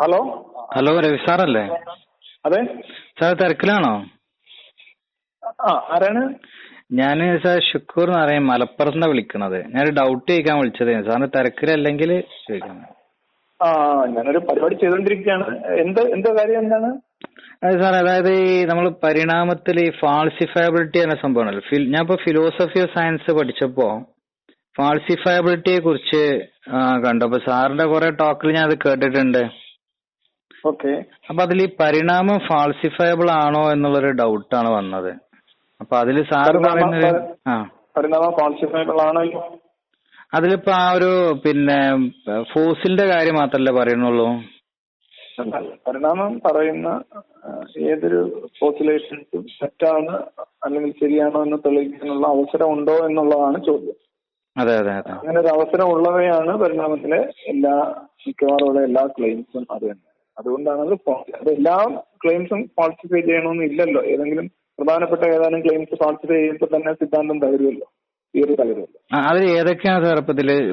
Hello? Hello Ravi സാറല്ലേ? അതെ? Sir തിരക്കിലാണോ? ആ ആരാണ്? ഞാൻ സാർ ഷുക്കൂർ എന്ന് പറയും മലപ്പുറത്തുനിന്ന് വിളിക്കണത്. ഞാനൊരു ഡൗട്ട് ചോദിക്കാൻ വിളിച്ചത്. സാറിന് തിരക്കിലല്ലെങ്കിൽ ആ ഞാനൊരു പരിപാടി ചെയ്തുകൊണ്ടിരിക്കുകയാണ് എന്ത് എന്താ കാര്യം എന്താണ്? അതെ സാർ അതായത് ഈ നമ്മൾ പരിണാമത്തിൽ ഈ ഫാൾസിഫയബിലിറ്റി എന്ന സംഭവമാണല്ലോ. ഫിൽ ഞാൻ ഇപ്പോൾ ഫിലോസഫി ഓഫ് സയൻസ് പഠിച്ചപ്പോൾ ഫാൾസിഫയബിലിറ്റിയെ കുറിച്ച് കണ്ടു അപ്പൊ സാറിന്റെ കുറെ ടോക്കിൽ ഞാൻ അത് കേട്ടിട്ടുണ്ട്. ഓക്കെ. അപ്പൊ അതിൽ ഈ പരിണാമം ഫാൾസിഫയബിൾ ആണോ എന്നുള്ളൊരു ഡൗട്ടാണ് വന്നത്. അപ്പൊ അതിൽ സാർ പറയുന്നത് ആ. പരിണാമം ഫാൾസിഫൈബിൾ ആണല്ലോ അതിലിപ്പോ ആ ഒരു പിന്നെ ഫോസിലിന്റെ കാര്യം മാത്രല്ലേ പറയുന്നുള്ളൂ? പരിണാമം പറയുന്ന ഏതൊരു പോപ്പുലേഷൻസും തെറ്റാണ് അല്ലെങ്കിൽ ശരിയാണോ എന്ന് തെളിയിക്കാനുള്ള അവസരം ഉണ്ടോ എന്നുള്ളതാണ് ചോദ്യം. അതെ അതെ അതെ. അങ്ങനെ ഒരു അവസരം ഉള്ളവയാണ് പരിണാമത്തിലെ എല്ലാ മിക്കവാറും എല്ലാ ക്ലെയിംസും അത് തന്നെ. അതുകൊണ്ടാണ് അത് false. അത് എല്ലാ ക്ലെയിംസും ഫാൾസിഫൈ ചെയ്യണമെന്ന് ഇല്ലല്ലോ ഏതെങ്കിലും പ്രധാനപ്പെട്ട ഏതാനും ക്ലെയിംസ് ഫാൾസിഫൈ ചെയ്യുമ്പോൾ തന്നെ സിദ്ധാന്തം തകരുമല്ലോ തിയറി തകരുമല്ലോ അതിൽ ഏതൊക്കെയാണ് സാർ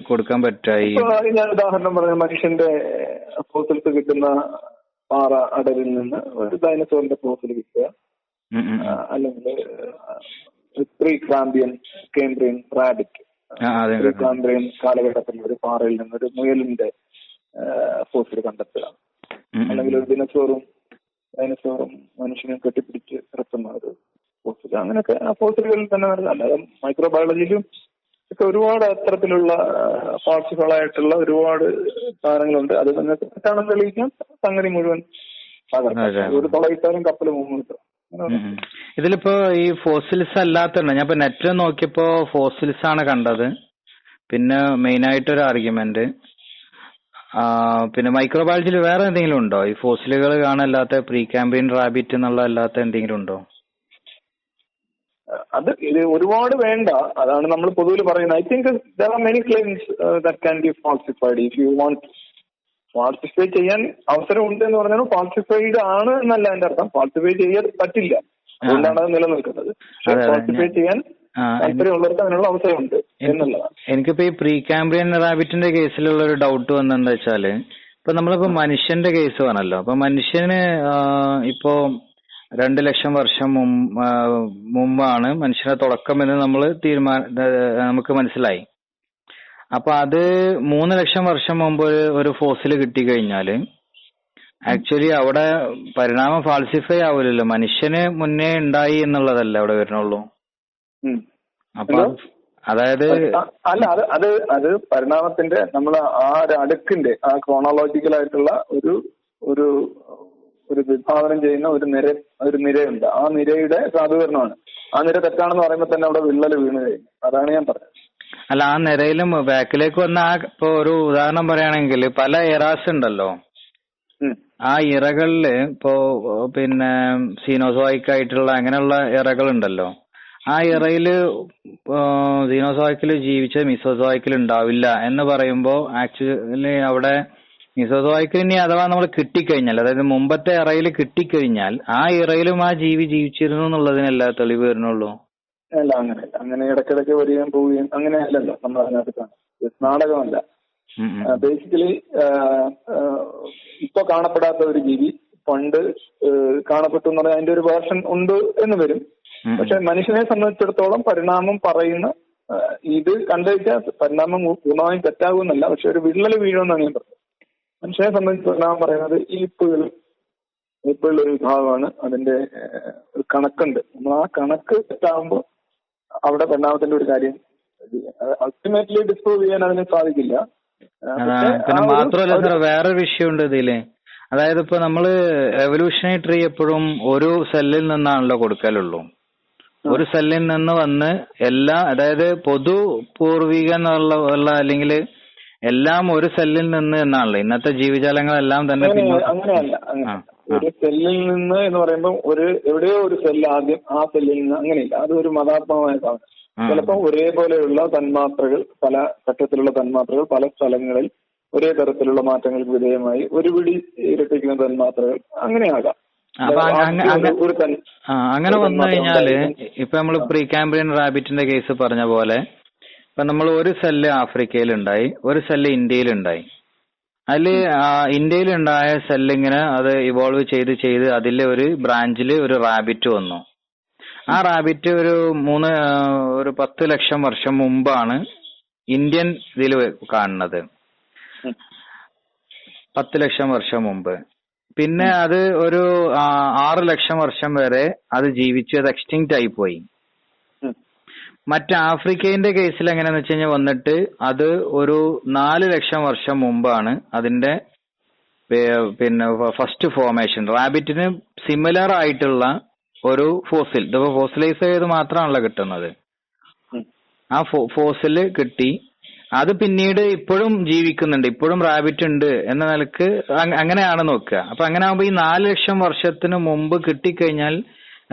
കൊടുക്കാൻ പറ്റുക ഈ ഞാൻ ഉദാഹരണം പറഞ്ഞ മനുഷ്യന്റെ ഫോസിൽസ് കിട്ടുന്ന പാറ അടലിൽ നിന്ന് ഒരു ഡൈനസോറിന്റെ ഫോസിൽ കിട്ടുക. അല്ലെങ്കിൽ പ്രീ ക്രാമ്പിയൻ കേംബ്രിയൻ റാബിറ്റ് ക്രാമ്പിയൻ കാലഘട്ടത്തിൽ ഒരു പാറയിൽ നിന്ന് ഒരു മുയലിന്റെ ഫോസിൽ കണ്ടെത്തുക. അല്ലെങ്കിൽ ഒരു ദിനസോറും ഡൈനസോറും മനുഷ്യനെ കെട്ടിപ്പിടിച്ച് കിടക്കുന്ന ഒരു ഫോസിൽ അങ്ങനെയൊക്കെ ആ ഫോസിലുകളിൽ തന്നെ വരുന്ന അല്ലാതെ മൈക്രോബയോളജിയിലും ഒക്കെ ഒരുപാട് അത്തരത്തിലുള്ള പാർട്സുകളായിട്ടുള്ള ഒരുപാട് സാധനങ്ങളുണ്ട്. അത് നിങ്ങൾക്ക് തെറ്റാണെന്ന് തെളിയിക്കാൻ സംഗതി മുഴുവൻ. ഒരു തുളയിട്ടാലും കപ്പൽ മുങ്ങും. ഇതിലിപ്പോ ഈ ഫോസിൽസ് അല്ലാത്തുണ്ട് ഞാൻ ഇപ്പൊ നെറ്റ് നോക്കിയപ്പോ ഫോസിൽസ് ആണ് കണ്ടത്. പിന്നെ മെയിൻ ആയിട്ട് ഒരു ആർഗ്യുമെന്റ് പിന്നെ മൈക്രോബയോളജിയിൽ വേറെ എന്തെങ്കിലും ഉണ്ടോ? ഈ ഫോസിലുകൾ കാണാല്ലാത്ത പ്രീ ക്യാമ്പയിൻ റാബിറ്റ് എന്നുള്ള അല്ലാത്ത എന്തെങ്കിലും ഉണ്ടോ? അത് ഇത് ഒരുപാട് വേണ്ട. അതാണ് നമ്മൾ പൊതുവിൽ പറയുന്നത്. I think there are many claims that can be falsified if you want falsify ചെയ്യാൻ അവസരമുണ്ട് എന്ന് പറഞ്ഞാൽ ഫാൾസിഫൈഡ് ആണ് എന്നല്ല എന്റെ അർത്ഥം. ഫാൾസിഫൈ ചെയ്യാൻ പറ്റില്ല. അതുകൊണ്ടാണ് അത് നിലനിൽക്കുന്നത്. ഫാൾസിഫൈ ചെയ്യാൻ താല്പര്യമുള്ളവർക്ക് അതിനുള്ള അവസരമുണ്ട് എന്നുള്ളതാണ്. എനിക്കിപ്പോ ഈ പ്രീ കാംബ്രിയൻ റാബിറ്റിന്റെ കേസിലുള്ള ഒരു ഡൗട്ട് വന്നെന്താ വെച്ചാൽ ഇപ്പൊ നമ്മളിപ്പോ മനുഷ്യന്റെ കേസ് പറഞ്ഞല്ലോ അപ്പൊ മനുഷ്യന് ഇപ്പോ രണ്ട് ലക്ഷം വർഷം മുമ്പാണ് മനുഷ്യന്റെ തുടക്കം എന്ന് നമ്മൾ തീരുമാന നമുക്ക് മനസ്സിലായി. അപ്പൊ അത് മൂന്ന് ലക്ഷം വർഷം മുമ്പ് ഒരു ഫോസിൽ കിട്ടിക്കഴിഞ്ഞാൽ ആക്ച്വലി അവിടെ പരിണാമം ഫാൾസിഫൈ ആവില്ലല്ലോ മനുഷ്യന് മുന്നേ ഉണ്ടായി എന്നുള്ളതല്ല അവിടെ വരുന്നുള്ളൂ. ഉം. അപ്പൊ അതായത് അല്ല അത് അത് അത് പരിണാമത്തിന്റെ നമ്മൾ ആ ഒരു അടുക്കിന്റെ ആ ക്രോണോളജിക്കൽ ആയിട്ടുള്ള ഒരു ഒരു ഒരു വിഭാവനം ചെയ്യുന്ന ഒരു നിര ഒരു നിരയുണ്ട്. ആ നിരയുടെ സാധൂകരണമാണ്. ആ നിര തെറ്റാണെന്ന് പറയുമ്പോൾ തന്നെ അവിടെ വിള്ളൽ വീണ് കഴിഞ്ഞു. അതാണ് ഞാൻ പറഞ്ഞത്. അല്ല ആ നിരയിലും ബാക്കിലേക്ക് വന്ന ആ ഇപ്പൊ ഒരു ഉദാഹരണം പറയുകയാണെങ്കിൽ പല ഇറാസ് ഉണ്ടല്ലോ. ആ ഇറകളിൽ ഇപ്പോ പിന്നെ സീനോസോയിക് ആയിട്ടുള്ള അങ്ങനെയുള്ള ഇറകൾ ഉണ്ടല്ലോ ആ ഇറയിൽ ദിനോസോയ്ക്കിൽ ജീവിച്ച മിസോസോയിക്കിൽ ഉണ്ടാവില്ല എന്ന് പറയുമ്പോൾ ആക്ച്വലി അവിടെ മിസോസോയിക്കിൽ ഇനി അഥവാ നമ്മൾ കിട്ടിക്കഴിഞ്ഞാൽ അതായത് മുമ്പത്തെ ഇറയിൽ കിട്ടിക്കഴിഞ്ഞാൽ ആ ഇറയിലും ആ ജീവി ജീവിച്ചിരുന്നു എന്നുള്ളതിനല്ല തെളിവ് വരുന്നുള്ളൂ അല്ല അങ്ങനെ അങ്ങനെ ഇടയ്ക്കിടയ്ക്ക് വരികയും പോവുകയും അങ്ങനെ അല്ലല്ലോ നമ്മൾ അതിനകത്ത് കാണും നാടകമല്ല. ബേസിക്കലി ഇപ്പൊ കാണപ്പെടാത്ത ഒരു ജീവി പണ്ട് കാണപ്പെട്ടു എന്ന് പറഞ്ഞാൽ അതിന്റെ ഒരു വേർഷൻ ഉണ്ട് എന്ന് വരും. പക്ഷെ മനുഷ്യനെ സംബന്ധിച്ചിടത്തോളം പരിണാമം പറയുന്ന ഇത് കണ്ടുവച്ചാൽ പരിണാമം പൂർണമായും തെറ്റാകുമെന്നല്ല പക്ഷെ ഒരു വിള്ളൽ വീഴുമെന്നാണ് ഞാൻ പറഞ്ഞത്. മനുഷ്യനെ സംബന്ധിച്ച് പരിണാമം പറയുന്നത് ഈപ്പുകൾ ഈപ്പുകളുടെ ഒരു വിഭാഗമാണ് അതിന്റെ ഒരു കണക്കുണ്ട്. നമ്മൾ ആ കണക്ക് തെറ്റാകുമ്പോൾ അവിടെ പരിണാമത്തിന്റെ ഒരു കാര്യം അൾട്ടിമേറ്റ്ലി ഡിസ്പ്രൂവ് ചെയ്യാൻ അതിന് സാധിക്കില്ല. പിന്നെ മാത്രമല്ല സാർ വേറൊരു വിഷയമുണ്ട് ഇതിൽ. അതായത് ഇപ്പൊ നമ്മൾ എവല്യൂഷണറി ട്രീ എപ്പോഴും ഒരു സെല്ലിൽ നിന്നാണല്ലോ കൊടുക്കലുള്ളൂ. ഒരു സെല്ലിൽ നിന്ന് വന്ന് എല്ലാ അതായത് പൊതു പൂർവിക എന്നുള്ള ഉള്ള അല്ലെങ്കിൽ എല്ലാം ഒരു സെല്ലിൽ നിന്ന് എന്നാണല്ലോ. ഇന്നത്തെ ജീവജാലങ്ങളെല്ലാം തന്നെ അങ്ങനെയല്ല. ഒരു സെല്ലിൽ നിന്ന് എന്ന് പറയുമ്പോൾ ഒരു എവിടെയോ ഒരു സെല്ല് ആദ്യം ആ സെല്ലിൽ നിന്ന് അങ്ങനെയില്ല. അത് ഒരു മതാത്മകമായ സാധനം ആ. ചിലപ്പോൾ ഒരേപോലെയുള്ള തന്മാത്രകൾ പല ഘട്ടത്തിലുള്ള തന്മാത്രകൾ പല സ്ഥലങ്ങളിൽ ഒരേ തരത്തിലുള്ള മാറ്റങ്ങൾക്ക് വിധേയമായി ഒരു പിടി ഇരട്ടിക്കുന്ന തന്മാത്രകൾ അങ്ങനെയാകാം. അപ്പൊ അങ്ങനെ വന്നു കഴിഞ്ഞാൽ ഇപ്പൊ നമ്മൾ പ്രീ കാമ്പ്രിയൻ റാബിറ്റിന്റെ കേസ് പറഞ്ഞ പോലെ ഇപ്പൊ നമ്മൾ ഒരു സെല്ല് ആഫ്രിക്കയിലുണ്ടായി ഒരു സെല്ല് ഇന്ത്യയിലുണ്ടായി. അതിൽ ഇന്ത്യയിൽ ഉണ്ടായ സെല്ലിങ്ങനെ അത് ഇവോൾവ് ചെയ്ത് ചെയ്ത് അതിലെ ഒരു ബ്രാഞ്ചിൽ ഒരു റാബിറ്റ് വന്നു. ആ റാബിറ്റ് ഒരു മൂന്ന് ഒരു പത്ത് ലക്ഷം വർഷം മുമ്പാണ് ഇന്ത്യൻ ഇതിൽ കാണുന്നത്. പത്ത് ലക്ഷം വർഷം മുമ്പ്. പിന്നെ അത് ഒരു ആറ് ലക്ഷം വർഷം വരെ അത് ജീവിച്ചു അത് എക്സ്റ്റിങ്ക്റ്റ് ആയി പോയി. മറ്റു ആഫ്രിക്കയുടെ കേസിൽ എങ്ങനെയാന്ന് വെച്ച് കഴിഞ്ഞാൽ വന്നിട്ട് അത് ഒരു നാല് ലക്ഷം വർഷം മുമ്പാണ് അതിന്റെ പിന്നെ ഫസ്റ്റ് ഫോർമേഷൻ റാബിറ്റിന് സിമിലർ ആയിട്ടുള്ള ഒരു ഫോസിൽ ഇതിപ്പോ ഫോസിലൈസ് ചെയ്ത് മാത്രമാണല്ലോ കിട്ടുന്നത്. ആ ഫോസിൽ കിട്ടി. അത് പിന്നീട് ഇപ്പോഴും ജീവിക്കുന്നുണ്ട്. ഇപ്പോഴും റാബിറ്റ് ഉണ്ട് എന്ന നിലയ്ക്ക് അങ്ങനെയാണ് നോക്കുക. അപ്പൊ അങ്ങനെ ആകുമ്പോൾ ഈ നാല് ലക്ഷം വർഷത്തിന് മുമ്പ് കിട്ടിക്കഴിഞ്ഞാൽ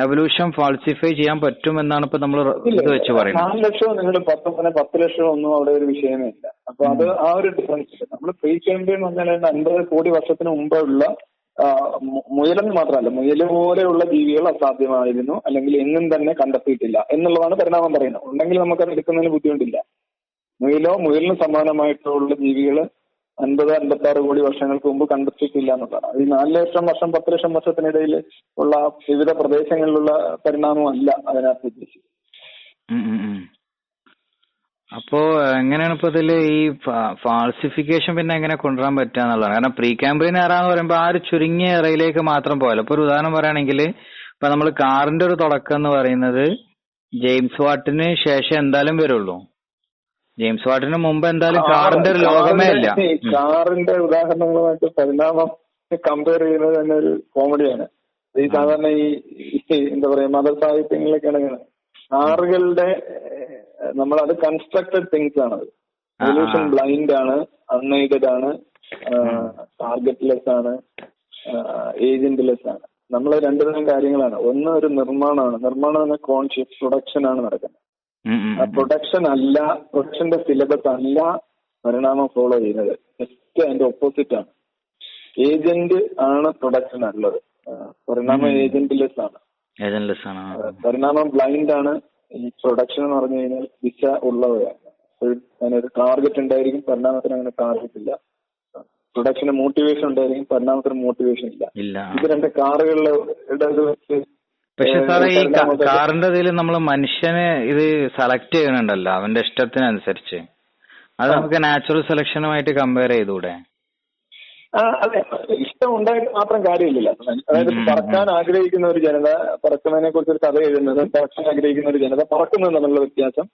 എവല്യൂഷൻ ഫാൾസിഫൈ ചെയ്യാൻ പറ്റും എന്നാണ് ഇപ്പൊ നമ്മൾ ഇത് വെച്ച് പറയുന്നത്. നാല് ലക്ഷം നിങ്ങൾ പത്ത് പത്ത് ലക്ഷം ഒന്നും അവിടെ ഒരു വിഷയമേ ഇല്ല. അപ്പൊ അത് ആ ഒരു ഡിഫറൻസ് നമ്മൾ പ്രീ എന്ന് പറഞ്ഞാൽ അൻപത് കോടി വർഷത്തിന് മുമ്പുള്ള മുയലെന്ന് മാത്രമല്ല മുയൽ പോലെയുള്ള ജീവികൾ അസാധ്യമായിരുന്നു അല്ലെങ്കിൽ എങ്ങും തന്നെ കണ്ടെത്തിയിട്ടില്ല എന്നുള്ളതാണ് പരിണാമം പറയുന്നത്. ഉണ്ടെങ്കിൽ നമുക്കത് എടുക്കുന്നതിന് ബുദ്ധിമുട്ടില്ല. മുയലോ മുയലിന് സമാനമായിട്ടുള്ള ജീവികൾ അൻപത് അൻപത്തി ആറ് കോടി വർഷങ്ങൾക്ക് മുമ്പ് കണ്ടെത്തിയിട്ടില്ല എന്നുള്ളതാണ്. ഈ നാല് ലക്ഷം വർഷം പത്ത് ലക്ഷം വർഷത്തിനിടയിൽ ഉള്ള വിവിധ പ്രദേശങ്ങളിലുള്ള പരിണാമമല്ല അതിനകത്ത് ഉദ്ദേശിച്ചത്. അപ്പോ എങ്ങനെയാണ് ഇപ്പൊ ഇതിൽ ഈ ഫാൾസിഫിക്കേഷൻ പിന്നെ എങ്ങനെ കൊണ്ടുവരാൻ പറ്റുക എന്നുള്ളതാണ്. കാരണം പ്രീ ക്യാമ്പിയൻ എറ എന്ന് പറയുമ്പോൾ ആ ഒരു ചുരുങ്ങിയ എറയിലേക്ക് മാത്രം പോയാലും ഇപ്പൊ ഒരു ഉദാഹരണം പറയുകയാണെങ്കിൽ ഇപ്പൊ നമ്മൾ കാറിന്റെ ഒരു തുടക്കം എന്ന് പറയുന്നത് ജെയിംസ് വാട്ടിന് ശേഷം എന്തായാലും വരുള്ളൂ. ജെയിംസ് വാട്ടിന് മുമ്പ് എന്തായാലും കാറിന്റെ ഒരു ലോകമേ ഇല്ല. കാറിന്റെ ഉദാഹരണങ്ങളുമായിട്ട് പരിണാമം കമ്പയർ ചെയ്യുന്നത് തന്നെ ഒരു കോമഡിയാണ് ഈ സാധാരണ ഈ എന്താ പറയാ മത സാഹിത്യങ്ങളിലൊക്കെ ആണെങ്കിൽ കാറുകളുടെ നമ്മളത് കൺസ്ട്രക്റ്റഡ് തിങ്സ് ആണ് ആ, എവല്യൂഷൻ ബ്ലൈൻഡ് ആണ് അൺഎയ്ഡഡ് ആണ് ടാർഗറ്റ്ലെസ് ആണ് ഏജന്റ്ലെസ് ആണ്. നമ്മൾ രണ്ടു തരം കാര്യങ്ങളാണ്. ഒന്ന് ഒരു നിർമ്മാണമാണ്. നിർമ്മാണം എന്ന കോൺഷ്യസ് പ്രൊഡക്ഷൻ ആണ് നടക്കുന്നത്. പ്രൊഡക്ഷൻ അല്ല പ്രൊഡക്ഷന്റെ സിലബസ് അല്ല പരിണാമം ഫോളോ ചെയ്യുന്നത്. ജസ്റ്റ് അതിന്റെ ഓപ്പോസിറ്റ് ആണ്. ഏജന്റ് ആണ് പ്രൊഡക്ഷൻ ഉള്ളത്. പരിണാമം ഏജന്റ് ഏജന്റ്ലെസ് ആണ്. പരിണാമം ബ്ലൈൻഡ് ആണ്. ഈ പ്രൊഡക്ഷൻ എന്ന് പറഞ്ഞു കഴിഞ്ഞാൽ ദിശ ഉള്ളവയാണ്. ഒരു അതിനൊരു ടാർഗറ്റ് ഉണ്ടായിരിക്കും പരിണാമത്തിന് അങ്ങനെ ടാർഗറ്റ് ഇല്ല. പ്രൊഡക്ഷന് മോട്ടിവേഷൻ ഉണ്ടായിരിക്കും പരിണാമത്തിന് മോട്ടിവേഷൻ ഇല്ല. ഇല്ല ഇത് രണ്ട് കാറുകളിലെ ഇത് വെച്ച് പക്ഷെ സാറേ ഈ കാറിന്റെ ഇതിൽ നമ്മൾ മനുഷ്യനെ ഇത് സെലക്ട് ചെയ്യണുണ്ടല്ലോ അവന്റെ ഇഷ്ടത്തിനനുസരിച്ച്. അത് നമുക്ക് നാച്ചുറൽ സെലക്ഷനുമായിട്ട് കമ്പയർ ചെയ്തൂടെ? ആ, അതെ. ഇഷ്ടം ഉണ്ടായിട്ട് മാത്രം കാര്യമില്ല അതായത് പറക്കാൻ ആഗ്രഹിക്കുന്ന ഒരു ജനത പറക്കുന്നതിനെ കുറിച്ച് ഒരു കഥ എഴുതുന്നത് പറക്കാൻ ആഗ്രഹിക്കുന്ന ഒരു ജനത പറക്കുന്നത് എന്നുള്ള വ്യത്യാസം.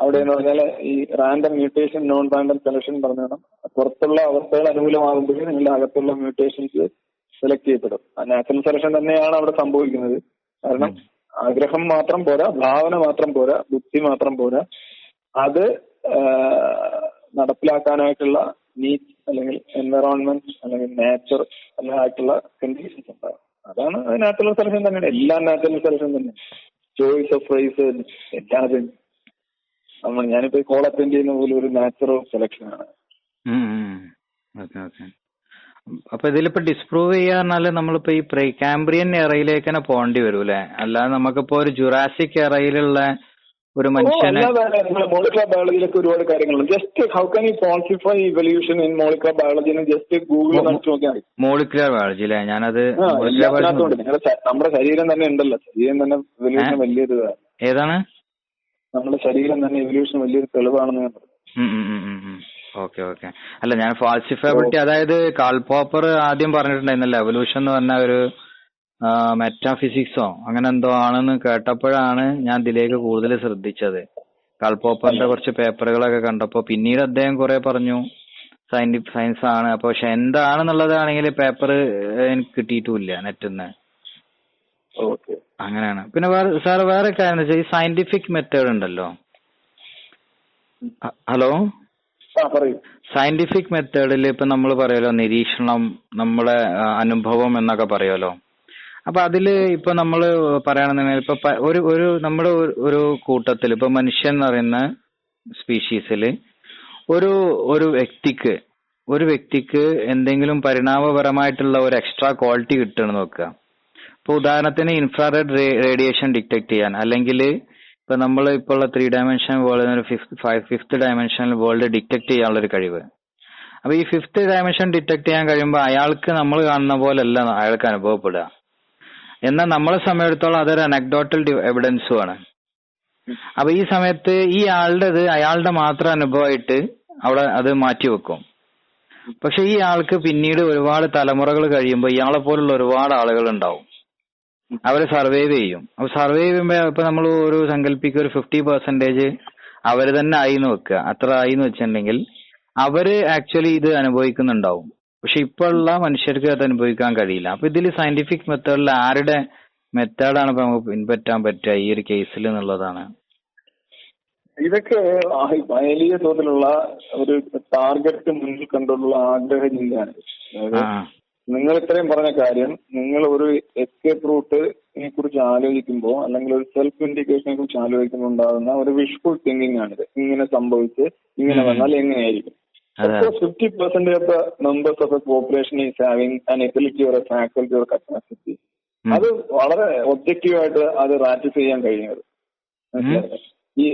അവിടെ എന്ന് പറഞ്ഞാൽ ഈ random mutation non random selection പറഞ്ഞാൽ പുറത്തുള്ള അവസ്ഥകൾ അനുകൂലമാകുമ്പോഴേ നിങ്ങളുടെ അകത്തുള്ള മ്യൂട്ടേഷൻസ് സെലക്ട് ചെയ്യപ്പെടും. നാച്ചുറൽ സെലക്ഷൻ തന്നെയാണ് അവിടെ സംഭവിക്കുന്നത്. കാരണം ആഗ്രഹം മാത്രം പോരാ ഭാവന മാത്രം പോരാ ബുദ്ധി മാത്രം പോരാ. അത് നടപ്പിലാക്കാനായിട്ടുള്ള നീറ്റ് അല്ലെങ്കിൽ എൻവറോൺമെന്റ് അല്ലെങ്കിൽ നേച്ചർ എല്ലാം ആയിട്ടുള്ള കണ്ടീഷൻസ് ഉണ്ടാകും അതാണ് നാച്ചുറൽ സെലക്ഷൻ തന്നെയാണ്. എല്ലാ നാച്ചുറൽ സെലക്ഷൻ തന്നെ ചോയ്സ് ഓഫ് പ്രൈസ് എല്ലാതും നമ്മൾ ഞാനിപ്പോ കോൾ അറ്റൻഡ് ചെയ്യുന്ന പോലെ ഒരു നാച്ചുറൽ സെലക്ഷൻ ആണ്. അപ്പൊ ഇതിലിപ്പോ ഡിസ്പ്രൂവ് നമ്മൾ നമ്മളിപ്പോ ഈ പ്രീ കാംബ്രിയൻ എറയിലേക്ക് തന്നെ പോകേണ്ടി വരും അല്ലെ അല്ലാതെ നമുക്കിപ്പോ ഒരു ജുറാസിക് എറയിലുള്ള ഒരു മനുഷ്യനെ മോളിക്കുലർ ബയോളജിയിലൊക്കെ ഒരുപാട് കാര്യങ്ങളുണ്ട്. Just how can you falsify evolution in molecular biology just Google നടത്തി നോക്കിയാൽ മോളിക്കുലർ ബയോളജി അല്ലെ ഞാനത് നമ്മുടെ ശരീരം തന്നെ ഉണ്ടല്ലോ. ശരീരം തന്നെ ഇവല്യൂഷൻ വലിയൊരു. ഏതാണ്? നമ്മുടെ ശരീരം തന്നെ ഇവല്യൂഷൻ വലിയൊരു തെളിവാണെന്ന് ഞാൻ പറഞ്ഞു. Okay okay. അല്ല ഞാൻ ഫാൾസിഫയബിലിറ്റി അതായത് കാൾ പോപ്പർ ആദ്യം പറഞ്ഞിട്ടുണ്ടായിരുന്നല്ലോ. എവല്യൂഷൻ എന്ന് പറഞ്ഞ ഒരു മെറ്റാഫിസിക്സോ അങ്ങനെ എന്തോ ആണെന്ന് കേട്ടപ്പോഴാണ് ഞാൻ ഇതിലേക്ക് കൂടുതൽ ശ്രദ്ധിച്ചത്. കാൾ പോപ്പറിന്റെ കുറച്ച് പേപ്പറുകളൊക്കെ കണ്ടപ്പോ പിന്നീട് അദ്ദേഹം കുറെ പറഞ്ഞു സയന്റിഫിക് സയൻസ് ആണ്. അപ്പൊ പക്ഷെ എന്താണെന്നുള്ളതാണെങ്കിൽ പേപ്പർ എനിക്ക് കിട്ടിയിട്ടുമില്ല നെറ്റിന്ന്. ഓക്കെ. അങ്ങനെയാണ്. പിന്നെ വേറെ സാർ വേറെ കാര്യം എന്താ വെച്ചാൽ ഈ സയന്റിഫിക് മെത്തേഡ് ഉണ്ടല്ലോ ഹലോ? സയന്റിഫിക് മെത്തേഡിൽ ഇപ്പൊ നമ്മൾ പറയുമല്ലോ നിരീക്ഷണം നമ്മുടെ അനുഭവം എന്നൊക്കെ പറയുമല്ലോ. അപ്പൊ അതിൽ ഇപ്പൊ നമ്മൾ പറയുകയാണെന്നുണ്ടെങ്കിൽ ഇപ്പൊ ഒരു ഒരു നമ്മുടെ ഒരു- കൂട്ടത്തിൽ ഇപ്പൊ മനുഷ്യൻ എന്ന് പറയുന്ന സ്പീഷീസിൽ ഒരു ഒരു വ്യക്തിക്ക് ഒരു വ്യക്തിക്ക് എന്തെങ്കിലും പരിണാമപരമായിട്ടുള്ള ഒരു എക്സ്ട്രാ ക്വാളിറ്റി കിട്ടണം നോക്കുക. ഇപ്പൊ ഉദാഹരണത്തിന് ഇൻഫ്രാറെഡ് റേഡിയേഷൻ ഡിറ്റക്ട് ചെയ്യാൻ അല്ലെങ്കിൽ ഇപ്പൊ നമ്മൾ ഇപ്പോൾ ഉള്ള ത്രീ ഡയമെൻഷൻ വേൾഡ് ഒരു ഫിഫ്ത് ഫൈവ് ഫിഫ്ത് ഡയമെൻഷനിൽ വേൾഡ് ഡിറ്റക്ട് ചെയ്യാനുള്ള ഒരു കഴിവ്. അപ്പൊ ഈ ഫിഫ്ത് ഡയമെൻഷൻ ഡിറ്റക്ട് ചെയ്യാൻ കഴിയുമ്പോൾ അയാൾക്ക് നമ്മൾ കാണുന്ന പോലെയല്ല അയാൾക്ക് അനുഭവപ്പെടുക. എന്നാൽ നമ്മളെ സമയത്തോളം അതൊരു അനക്ഡോട്ടൽ എവിഡൻസും ആണ്. അപ്പൊ ഈ സമയത്ത് ഈ ആളുടേത് അയാളുടെ മാത്രം അനുഭവമായിട്ട് അവിടെ അത് മാറ്റി വെക്കും. പക്ഷെ ഈ ആൾക്ക് പിന്നീട് ഒരുപാട് തലമുറകൾ കഴിയുമ്പോൾ ഇയാളെ പോലുള്ള ഒരുപാട് ആളുകൾ ഉണ്ടാവും. അവരെ സർവൈവ് ചെയ്യും. അപ്പൊ സർവൈവ് ചെയ്യുമ്പോ ഇപ്പൊ നമ്മൾ ഒരു സങ്കല്പിക്കുക ഒരു ഫിഫ്റ്റി പെർസെന്റേജ് അവർ തന്നെ ആയി എന്ന് വെക്കുക. അത്ര ആയി എന്ന് വെച്ചിട്ടുണ്ടെങ്കിൽ അവർ ആക്ച്വലി ഇത് അനുഭവിക്കുന്നുണ്ടാവും. പക്ഷെ ഇപ്പൊ ഉള്ള മനുഷ്യർക്ക് അത് അനുഭവിക്കാൻ കഴിയില്ല. അപ്പൊ ഇതിൽ സയന്റിഫിക് മെത്തേഡിൽ ആരുടെ മെത്തേഡാണ് ഇപ്പൊ നമുക്ക് പിൻപറ്റാൻ പറ്റുക ഈ ഒരു കേസിൽ എന്നുള്ളതാണ്. ഇതൊക്കെ വലിയ തോതിലുള്ള ഒരു ടാർഗറ്റ് മുന്നിൽ കണ്ടുള്ള ആഗ്രഹ ചിന്തയാണ്. ആ. നിങ്ങൾ ഇത്രയും പറഞ്ഞ കാര്യം നിങ്ങൾ ഒരു എസ്കേപ്പ് റൂട്ടിനെ കുറിച്ച് ആലോചിക്കുമ്പോൾ അല്ലെങ്കിൽ ഒരു സെൽഫ് ഇൻഡിക്കേഷനെ കുറിച്ച് ആലോചിക്കുമ്പോൾ ഉണ്ടാകുന്ന ഒരു വിഷ്ഫുൾ തിങ്കിങ് ആണിത്. ഇങ്ങനെ സംഭവിച്ച് ഇങ്ങനെ വന്നാൽ എങ്ങനെയായിരിക്കും? Fifty percentage of the members of the population is having an ability or a faculty or capacity അത് വളരെ ഒബ്ജക്റ്റീവായിട്ട് അത് റാറ്റിഫൈ ചെയ്യാൻ കഴിയുന്നത്. ഈ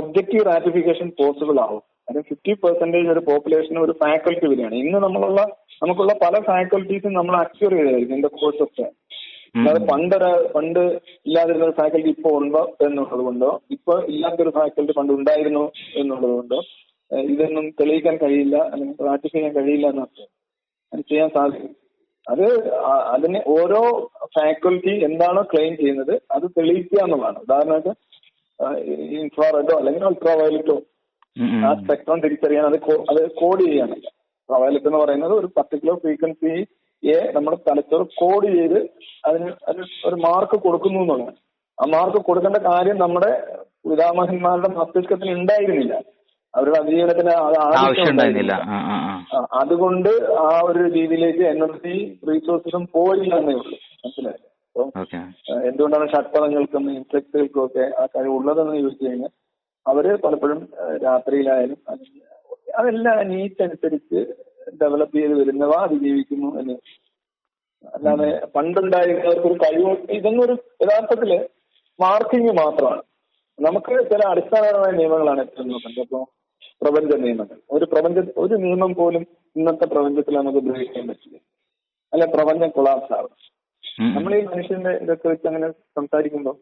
ഒബ്ജക്റ്റീവ് റാറ്റിഫിക്കേഷൻ പോസിബിൾ ആവും. അത് ഫിഫ്റ്റി പെർസെന്റേജ് ഒരു പോപ്പുലേഷന് ഒരു ഫാക്കൽറ്റി വരികയാണ് ഇന്ന് നമ്മളുള്ള നമുക്കുള്ള പല ഫാക്കൽറ്റീസും നമ്മൾ acquire ചെയ്തായിരിക്കും in the course of time. അല്ലാതെ പണ്ടൊരു പണ്ട് ഇല്ലാതിരുന്ന ഒരു ഫാക്കൽറ്റി ഇപ്പോൾ ഉണ്ടോ എന്നുള്ളത് കൊണ്ടോ ഇപ്പൊ ഇല്ലാത്തൊരു ഫാക്കൽറ്റി പണ്ട് ഉണ്ടായിരുന്നു എന്നുള്ളത് കൊണ്ടോ ഇതൊന്നും തെളിയിക്കാൻ കഴിയില്ല അല്ലെങ്കിൽ പ്രാക്ടീസ് ചെയ്യാൻ കഴിയില്ല എന്നർത്ഥം അത് ചെയ്യാൻ സാധിക്കും അത് അതിന് ഓരോ ഫാക്കൽറ്റി എന്താണോ ക്ലെയിം ചെയ്യുന്നത് അത് തെളിയിക്കുക എന്നുള്ളതാണ് ഉദാഹരണമായിട്ട് ഇൻഫ്രാറെഡോ അല്ലെങ്കിൽ അൾട്രാ വയലറ്റോ ഉം, ഉം. ആ സ്പെക്ട്രം തിരിച്ചറിയാൻ അത് അത് കോഡ് ചെയ്യാണ്. വയലറ്റ് എന്ന് പറയുന്നത് ഒരു പർട്ടിക്കുലർ ഫ്രീക്വൻസിയെ നമ്മുടെ തലച്ചോറ് കോഡ് ചെയ്ത് അതിന് അതിന് ഒരു മാർക്ക് കൊടുക്കുന്നു എന്നുള്ളതാണ്. ആ മാർക്ക് കൊടുക്കേണ്ട കാര്യം നമ്മുടെ പിതാമഹന്മാരുടെ മസ്തിഷ്കത്തിന് ഉണ്ടായിരുന്നില്ല. അവരുടെ അതിജീവനത്തിന് ആവശ്യമുണ്ടായിരുന്നില്ല അതുകൊണ്ട് ആ ഒരു രീതിയിലേക്ക് എനർജി റിസോഴ്സസും പോയില്ല എന്നേ ഉള്ളൂ. മനസ്സിലായി? അപ്പം എന്തുകൊണ്ടാണ് ഷട്ടറങ്ങൾക്കും ഇൻസെക്ടുകൾക്കും ഒക്കെ ആ കഴിവ് ഉള്ളതെന്ന് ചോദിച്ചു കഴിഞ്ഞാൽ അവർ പലപ്പോഴും രാത്രിയിലായാലും അതെല്ലാം നീറ്റ് അനുസരിച്ച് ഡെവലപ്പ് ചെയ്ത് വരുന്നവ അതിജീവിക്കുന്നു എന്ന്. അല്ലാതെ പണ്ടുണ്ടായിരുന്നവർക്ക് ഒരു കഴിവ് ഇതൊന്നും ഒരു യഥാർത്ഥത്തിൽ മാർക്കിംഗ് മാത്രമാണ്. നമുക്ക് ചില അടിസ്ഥാനപരമായ നിയമങ്ങളാണ് ഏറ്റവും നോക്കുന്നത് അപ്പോ പ്രപഞ്ച നിയമങ്ങൾ. ഒരു പ്രപഞ്ച ഒരു നിയമം പോലും ഇന്നത്തെ പ്രപഞ്ചത്തിൽ നമുക്ക് ഉപയോഗിക്കാൻ പറ്റില്ല. അല്ല പ്രപഞ്ചം കൊളാപ്സ് ആവും നമ്മൾ ഈ മനുഷ്യന്റെ ഇതൊക്കെ വെച്ച് അങ്ങനെ സംസാരിക്കുമ്പോൾ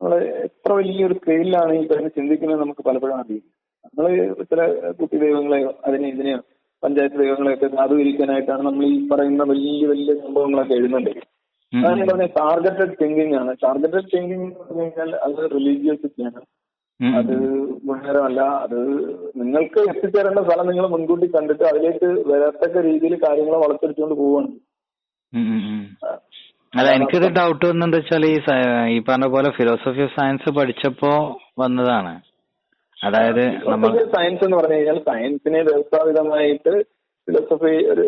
നമ്മൾ എത്ര വലിയൊരു സ്കെയിലാണ് ഈ പറഞ്ഞ് ചിന്തിക്കുന്നത് നമുക്ക് പലപ്പോഴും അറിയില്ല. നമ്മൾ ചില കുട്ടി ദൈവങ്ങളെയോ അതിനെ ഇതിനെയോ പഞ്ചായത്ത് ദൈവങ്ങളെയൊക്കെ സാധൂകരിക്കാനായിട്ടാണ് നമ്മൾ ഈ പറയുന്ന വലിയ വലിയ സംഭവങ്ങളൊക്കെ എഴുതുന്നുണ്ട് അതാണ് പറഞ്ഞ ടാർഗറ്റഡ് തിങ്കിങ് ആണ്. ടാർഗറ്റഡ് തിങ്കിങ് എന്ന് പറഞ്ഞു കഴിഞ്ഞാൽ അത് റിലീജിയോസിറ്റി ആണ്. അത് ഗുണകരമല്ല. അത് നിങ്ങൾക്ക് എത്തിച്ചേരേണ്ട സ്ഥലം നിങ്ങൾ മുൻകൂട്ടി കണ്ടിട്ട് അതിലേക്ക് വരത്തക്ക രീതിയിൽ കാര്യങ്ങളെ വളച്ചെടുത്തുകൊണ്ട് പോവുകയാണ്. അല്ല എനിക്കൊരു ഡൗട്ട് വന്നെന്താ വെച്ചാൽ ഈ ഈ പറഞ്ഞ പോലെ ഫിലോസഫി ഓഫ് സയൻസ് പഠിച്ചപ്പോ വന്നതാണ്. അതായത് നമ്മൾ സയൻസ് എന്ന് പറഞ്ഞു കഴിഞ്ഞാൽ സയൻസിനെ വ്യവസ്ഥാപിതമായിട്ട് ഫിലോസഫി ഒരു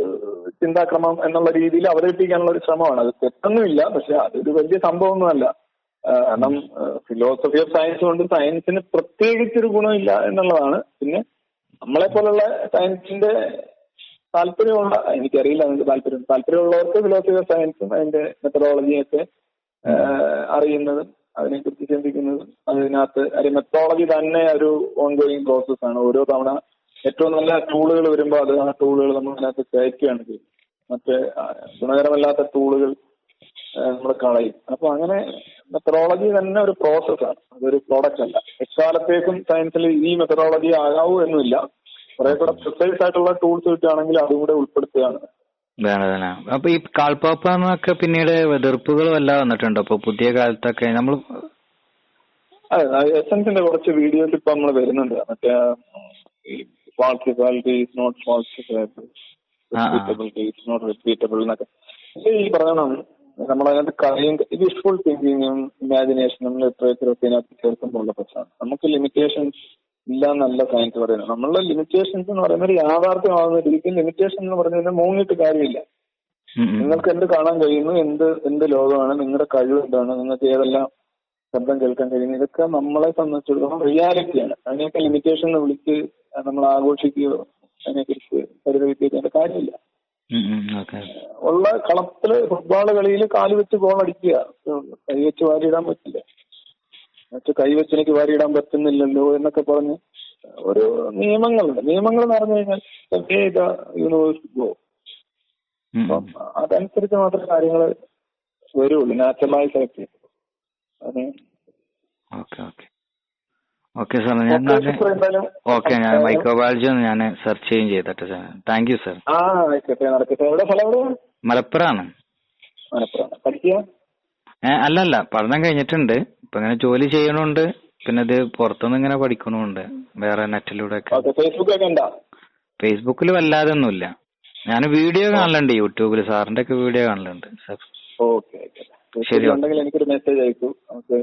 ചിന്താക്രമം എന്നുള്ള രീതിയിൽ അവതരിപ്പിക്കാനുള്ള ഒരു ശ്രമമാണ്. അത് തെറ്റൊന്നുമില്ല പക്ഷെ അതൊരു വലിയ സംഭവമൊന്നുമല്ല. കാരണം ഫിലോസഫി ഓഫ് സയൻസ് കൊണ്ട് സയൻസിന് പ്രത്യേകിച്ചൊരു ഗുണമില്ല എന്നുള്ളതാണ്. പിന്നെ നമ്മളെ പോലുള്ള സയൻസിന്റെ താല്പര്യമുള്ള എനിക്കറിയില്ല നിങ്ങൾക്ക് താല്പര്യം താല്പര്യമുള്ളവർക്ക് ഫിലോസഫി ഓഫ് സയൻസും അതിന്റെ മെത്തഡോളജിയൊക്കെ അറിയുന്നതും അതിനെക്കുറിച്ച് ചിന്തിക്കുന്നതും അതിനകത്ത് ഒരു മെത്തഡോളജി തന്നെ ഒരു ഓൺഗോയിങ് പ്രോസസ് ആണ്. ഓരോ തവണ ഏറ്റവും നല്ല ടൂളുകൾ വരുമ്പോൾ അത് ആ ടൂളുകൾ നമ്മൾ അതിനകത്ത് കയറ്റുകയാണ് ചെയ്യുന്നത് മറ്റേ ഗുണകരമല്ലാത്ത ടൂളുകൾ നമ്മൾ കളയും. അപ്പൊ അങ്ങനെ മെത്തഡോളജി തന്നെ ഒരു പ്രോസസ്സാണ് അതൊരു പ്രോഡക്റ്റ് അല്ല. എക്കാലത്തേക്കും സയൻസിൽ ഈ മെത്തഡോളജി ആകാവൂ എന്നുമില്ല. കുറെ കൂടെ പ്രിസൈസ് ആയിട്ടുള്ള ടൂൾസ് കിട്ടുകയാണെങ്കിൽ അതും കൂടെ ഉൾപ്പെടുത്തുകയാണ്. വേണം അപ്പൊ ഈ കാൾപ്പാപ്പ എന്നൊക്കെ പിന്നീട് എതിർപ്പുകൾ എല്ലാം വന്നിട്ടുണ്ടോ. അപ്പൊ പുതിയ കാലത്തൊക്കെ നമ്മൾ എസൻസിന്റെ കുറച്ച് വീഡിയോസ് ഇപ്പൊ നമ്മൾ വരുന്നുണ്ട്. മറ്റേ ഫാൾസിഫാലിറ്റി ഈസ് നോട്ട് ആ. റിപ്പീറ്റബിലിറ്റി ഇസ് നോട്ട് റിപ്പീറ്റബിൾ എന്നൊക്കെ. ഈ പറയണം നമ്മളതിനകത്ത് കളയും വിഷ്ഫുൾ തിങ്കിങ്ങും ഇമാജിനേഷനും ലിറ്ററേച്ചറും ഒക്കെ ഇതിനകത്ത് ചേർക്കുമ്പോൾ ഉള്ള പ്രശ്നമാണ്. നമുക്ക് ലിമിറ്റേഷൻസ് ഇല്ല എന്നല്ല സയൻസ് പറയുന്നത്. നമ്മളുടെ ലിമിറ്റേഷൻസ് എന്ന് പറയുന്നത് യാഥാർത്ഥ്യമാകുന്ന രീതിക്ക് ലിമിറ്റേഷൻ എന്ന് പറഞ്ഞാൽ മൂങ്ങിയിട്ട് കാര്യമില്ല. നിങ്ങൾക്ക് എന്ത് കാണാൻ കഴിയുന്നു എന്ത് എന്ത് ലോകമാണ് നിങ്ങളുടെ കഴിവ് എന്താണ് നിങ്ങൾക്ക് ഏതെല്ലാം ശബ്ദം കേൾക്കാൻ കഴിയുന്നു ഇതൊക്കെ നമ്മളെ സംബന്ധിച്ചിടത്തോളം റിയാലിറ്റിയാണ് അതിനെയൊക്കെ ലിമിറ്റേഷൻ എന്ന് വിളിച്ച് നമ്മൾ ആഘോഷിക്കുകയോ അതിനെക്കുറിച്ച് പരിതപിക്കുകയോ കാര്യമില്ല. ഉള്ള കളത്തിൽ ഫുട്ബോൾ കളിയിൽ കാലുവെച്ച് ഗോൾ അടിക്കുക. കൈ വെച്ച് വാരിയിടാൻ പറ്റില്ല. മറ്റു കൈ വെച്ച് എനിക്ക് വാരിയിടാൻ പറ്റുന്നില്ലല്ലോ എന്നൊക്കെ പറഞ്ഞ് ഒരു നിയമങ്ങളുണ്ട്. നിയമങ്ങൾ എന്ന് പറഞ്ഞു കഴിഞ്ഞാൽ യൂണിവേഴ്സ് ഗോ. അപ്പം അതനുസരിച്ച് മാത്രമേ കാര്യങ്ങൾ വരുള്ളൂ. നാച്ചുറലായി സെലക്ട് ചെയ്യും അതെ. Okay okay. ഓക്കെ സാർ ഞാൻ ഓക്കെ, ഞാൻ മൈക്രോബയോളജി ഒന്ന് ഞാൻ സെർച്ച് ചെയ്യും ചെയ്തിട്ട് സാർ താങ്ക് യു സാർ മലപ്പുറമാണ് അല്ലല്ല പഠനം കഴിഞ്ഞിട്ടുണ്ട്. ഇപ്പൊ ഇങ്ങനെ ജോലി ചെയ്യണുണ്ട്. പിന്നെ ഇത് പുറത്തുനിന്ന് ഇങ്ങനെ പഠിക്കണുണ്ട്. വേറെ നെറ്റിലൂടെ ഒക്കെ. ഫേസ്ബുക്കിൽ വല്ലാതെ ഒന്നുമില്ല ഞാൻ വീഡിയോ കാണലുണ്ട് യൂട്യൂബിൽ സാറിന്റെ ഒക്കെ വീഡിയോ കാണലുണ്ട്. ശരി, എനിക്കൊരു മെസ്സേജ് അയക്കൂ. നമുക്ക്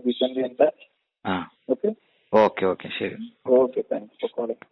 ഓക്കെ? Okay okay. ശരി. Okay thanks for calling